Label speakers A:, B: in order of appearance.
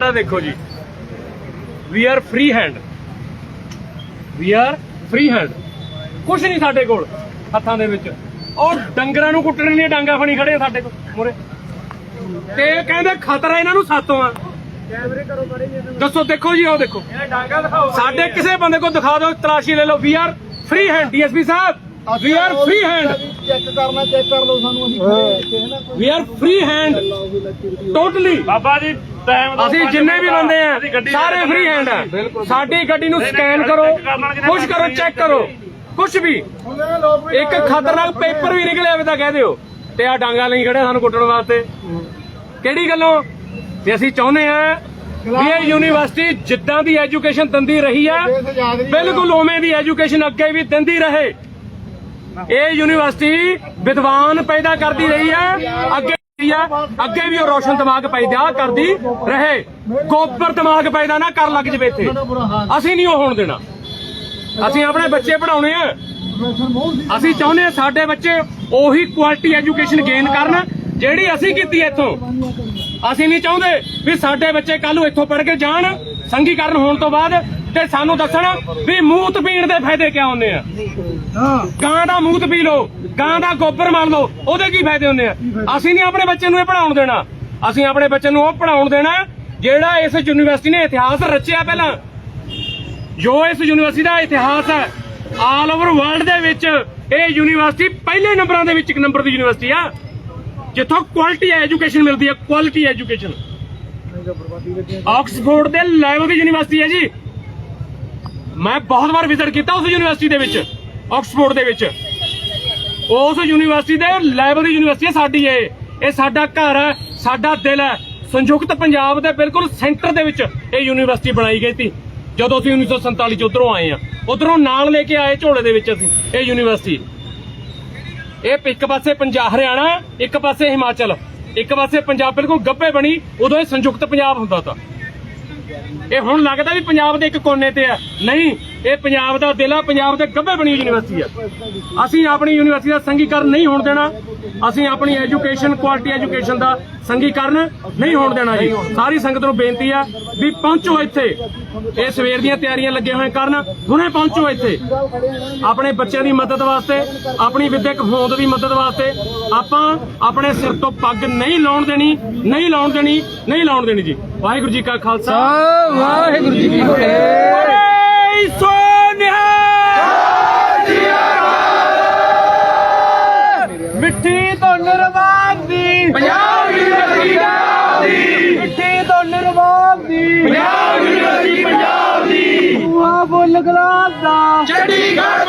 A: ਤਾਂ ਦੇਖੋ ਜੀ we are free hand we are free hand ਕੁਝ ਨਹੀਂ ਸਾਡੇ ਕੋਲ ਹੱਥਾਂ ਦੇ ਵਿੱਚ। ਉਹ ਡੰਗਰਾਂ ਨੂੰ ਕੁੱਟਣ ਲਈ ਡਾਂਗਾ ਫਣੀ ਖੜੇ ਆ ਸਾਡੇ ਕੋਲ ਮੁਰੇ ਤੇ ਇਹ ਕਹਿੰਦੇ ਖਤਰਾ ਇਹਨਾਂ ਨੂੰ ਸਾਤੋਂ ਆ। ਦੱਸੋ ਦੇਖੋ ਜੀ ਉਹ ਦੇਖੋ। ਡਾਂਗਾ ਦਿਖਾਓ। ਸਾਡੇ ਕਿਸੇ ਬੰਦੇ ਕੋਲ ਦਿਖਾ ਦਿਓ ਤਲਾਸ਼ੀ ਲੈ ਲਓ। We are free hand DSP Sahib. We are free hand
B: check ਕਰਨਾ ਚੈੱਕ ਕਰ ਲਓ ਸਾਨੂੰ ਅਸੀਂ ਹੈ ਨਾ
A: we are free hand totally
C: ਬਾਬਾ ਜੀ
A: ਅਸੀਂ ਜਿੰਨੇ ਵੀ ਬੰਦੇ ਆ ਸਾਰੇ ਫ੍ਰੀ ਹੈਂਡ ਆ। ਸਾਡੀ ਗੱਡੀ ਨੂੰ ਸਕੈਨ ਕਰੋ ਕੁਝ ਕਰੋ ਚੈੱਕ ਕਰੋ ਕੁਝ ਵੀ। ਇੱਕ ਖਤਰਨਾਕ ਪੇਪਰ ਵੀ ਨਿਕਲਿਆ ਹੋਵੇ ਤਾਂ ਕਹਿ ਦਿਓ ਤੇ ਆ ਡਾਂਗਾ ਲਈ ਖੜੇ ਸਾਨੂੰ ਕੁੱਟਣ ਵਾਸਤੇ। ਕਿਹੜੀ ਗੱਲੋਂ? ਤੇ ਅਸੀਂ ਚਾਹੁੰਦੇ ਆ ਵੀ ਇਹ ਯੂਨੀਵਰਸਿਟੀ ਜਿੱਦਾਂ ਦੀ ਐਜੂਕੇਸ਼ਨ ਦਿੰਦੀ ਰਹੀ ਆ ਬਿਲਕੁਲ ਉਵੇਂ ਦੀ ਐਜੂਕੇਸ਼ਨ ਅੱਗੇ ਵੀ ਦਿੰਦੀ ਰਹੇ। ਇਹ ਯੂਨੀਵਰਸਿਟੀ ਵਿਦਵਾਨ ਪੈਦਾ ਕਰਦੀ ਰਹੀ ਹੈ ਅੱਗੇ ਆ? ਅੱਗੇ ਵੀ ਉਹ ਰੋਸ਼ਨ ਦਿਮਾਗ ਪੈਦਾ ਕਰਦੀ ਰਹੇ। ਗੋਬਰ ਦਿਮਾਗ ਪੈਦਾ ਨਾ, ਕਰ ਲੱਗ ਜਵੇ ਇੱਥੇ। ਅਸੀਂ ਨਹੀਂ ਉਹ ਹੋਣ ਦੇਣਾ। ਅਸੀਂ ਆਪਣੇ ਬੱਚੇ ਪੜਾਉਣੇ ਆ। ਅਸੀਂ ਚਾਹੁੰਦੇ ਆ ਸਾਡੇ ਬੱਚੇ ਉਹੀ ਕੁਆਲਿਟੀ ਐਜੂਕੇਸ਼ਨ ਗੇਨ ਕਰਨ ਜਿਹੜੀ ਅਸੀਂ ਕੀਤੀ ਇੱਥੋਂ। ਅਸੀਂ ਨਹੀਂ ਚਾਹੁੰਦੇ ਵੀ ਸਾਡੇ ਬੱਚੇ ਕੱਲ ਨੂੰ ਇੱਥੋਂ ਪੜ੍ਹ ਕੇ ਜਾਣ ਸੰਘੀਕਰਨ ਹੋਣ ਤੋਂ ਬਾਅਦ ਤੇ ਸਾਨੂੰ ਦੱਸਣ ਵੀ ਮੂਤ ਪੀਣ ਦੇ ਫਾਇਦੇ ਕਿਆ ਹੁੰਦੇ ਆ। ਗਾਂ ਦਾ ਮੂਤ ਪੀ ਲਓ ਗਾਂ ਦਾ ਗੋਬਰ ਮਾਰ ਲਓ ਉਹਦੇ ਕੀ ਫਾਇਦੇ ਹੁੰਦੇ ਆ? ਅਸੀਂ ਨਹੀਂ ਆਪਣੇ ਬੱਚੇ ਨੂੰ ਇਹ ਪੜਾਉਣ ਦੇਣਾ। ਅਸੀਂ ਆਪਣੇ ਬੱਚੇ ਨੂੰ ਉਹ ਪੜਾਉਣ ਦੇਣਾ ਜਿਹੜਾ ਇਸ ਯੂਨੀਵਰਸਿਟੀ ਨੇ ਇਤਿਹਾਸ ਰਚਿਆ ਪਹਿਲਾਂ। ਜੋ ਇਸ ਯੂਨੀਵਰਸਿਟੀ ਦਾ ਇਤਿਹਾਸ ਹੈ ਆਲ ਓਵਰ ਵਰਲਡ ਦੇ ਵਿੱਚ ਇਹ ਯੂਨੀਵਰਸਿਟੀ ਪਹਿਲੇ ਨੰਬਰਾਂ ਦੇ ਵਿੱਚ ਇੱਕ ਨੰਬਰ ਦੀ ਯੂਨੀਵਰਸਿਟੀ ਆ। ਜਿੱਥੋਂ ਕੁਆਲਿਟੀ ਐਜੂਕੇਸ਼ਨ ਮਿਲਦੀ ਹੈ ਕੁਆਲਿਟੀ ਐਜੂਕੇਸ਼ਨ ਆਕਸਫੋਰਡ ਦੇ ਲੈਵਲ ਦੀ ਯੂਨੀਵਰਸਿਟੀ ਹੈ ਜੀ। ਮੈਂ ਬਹੁਤ ਵਾਰ ਵਿਜ਼ਿਟ ਕੀਤਾ ਉਸ ਯੂਨੀਵਰਸਿਟੀ ਦੇ ਵਿੱਚ ਆਕਸਫੋਰਡ ਦੇ ਵਿੱਚ। ਉਸ ਯੂਨੀਵਰਸਿਟੀ ਦੇ ਲੈਵਲ ਦੀ ਯੂਨੀਵਰਸਿਟੀ ਸਾਡੀ ਇਹ। ਇਹ ਸਾਡਾ ਘਰ ਹੈ, ਸਾਡਾ ਦਿਲ ਹੈ। ਸੰਯੁਕਤ ਪੰਜਾਬ ਦੇ ਬਿਲਕੁਲ ਸੈਂਟਰ ਦੇ ਵਿੱਚ ਇਹ ਯੂਨੀਵਰਸਿਟੀ ਬਣਾਈ ਗਈ ਸੀ। ਜਦੋਂ ਅਸੀਂ 1947 ਚ ਉਧਰੋਂ ਆਏ ਆ ਉਧਰੋਂ ਨਾਲ ਲੈ ਕੇ ਆਏ ਝੋਲੇ ਦੇ ਵਿੱਚ ਅਸੀਂ, ਇਹ ਯੂਨੀਵਰਸਿਟੀ ਇਹ ਇੱਕ ਪਾਸੇ ਪੰਜਾਬ ਹਰਿਆਣਾ, ਇੱਕ ਪਾਸੇ ਹਿਮਾਚਲ। ਇੱਕ ਪਾਸੇ ਪੰਜਾਬ ਬਿਲਕੁਲ ਗੱਭੇ ਬਣੀ, ਉਦੋਂ ਇਹ ਸੰਯੁਕਤ ਪੰਜਾਬ ਹੁੰਦਾ ਤਾਂ। ਇਹ ਹੁਣ ਲੱਗਦਾ ਵੀ ਪੰਜਾਬ ਦੇ ਇੱਕ ਕੋਨੇ ਤੇ ਆ ਨਹੀਂ ਇਹ ਪੰਜਾਬ ਦਾ ਦਿਲ ਆ, ਪੰਜਾਬ ਦੇ ਗੱਭੇ ਬਣੀ ਯੂਨੀਵਰਸਿਟੀ ਆ। ਅਸੀਂ ਆਪਣੀ ਯੂਨੀਵਰਸਿਟੀ ਦਾ ਸੰਘੀਕਰਨ ਨਹੀਂ ਹੋਣ ਦੇਣਾ। ਅਸੀਂ ਆਪਣੀ ਐਜੂਕੇਸ਼ਨ, ਕੁਆਲਿਟੀ ਐਜੂਕੇਸ਼ਨ ਦਾ ਸੰਗੀਕਰਨ ਨਹੀਂ ਹੋਣ ਦੇਣਾ ਜੀ। ਸਾਰੀ ਸੰਗਤ ਨੂੰ ਬੇਨਤੀ ਆ ਵੀ ਪਹੁੰਚੋ ਇੱਥੇ। ਇਹ ਸਵੇਰ ਦੀਆਂ ਤਿਆਰੀਆਂ ਲੱਗੇ ਹੋਏ ਕਰਨ। ਹੁਣੇ ਪਹੁੰਚੋ ਇੱਥੇ। ਆਪਣੇ ਬੱਚਿਆਂ ਦੀ ਮਦਦ ਵਾਸਤੇ, ਆਪਣੀ ਵਿਦਿਅਕ ਹੋਂਦ ਦੀ ਮਦਦ ਵਾਸਤੇ ਆਪਾਂ ਆਪਣੇ ਸਿਰ ਤੋਂ ਪੱਗ ਨਹੀਂ ਲਾਉਣ ਦੇਣੀ, ਨਹੀਂ ਲਾਉਣ ਦੇਣੀ, ਨਹੀਂ ਲਾਉਣ ਦੇਣੀ ਜੀ। ਵਾਹਿਗੁਰੂ ਜੀ ਕਾ ਖਾਲਸਾ।
B: ਵਾਹਿਗੁਰੂ ਜੀ ਕੀ ਫਤਿਹ।
A: ਬੋਲੇ ਸੋ ਨਿਹਾਲ ਮਿੱਠੀ ਤੋਂ ਨਿਰਵਾਨ ਦੀ। ਪੰਜਾਬ ਯੂਨੀਵਰਸਿਟੀ ਦੀ। ਮਿੱਠੀ ਤੋਂ ਨਿਰਵਾਨ ਦੀ। ਪੰਜਾਬ ਯੂਨੀਵਰਸਿਟੀ ਪੰਜਾਬ ਦੀ। ਬੁੱਲਾ ਫੁੱਲ ਗੁਲਾਬ ਦਾ। ਚੰਡੀਗੜ੍ਹ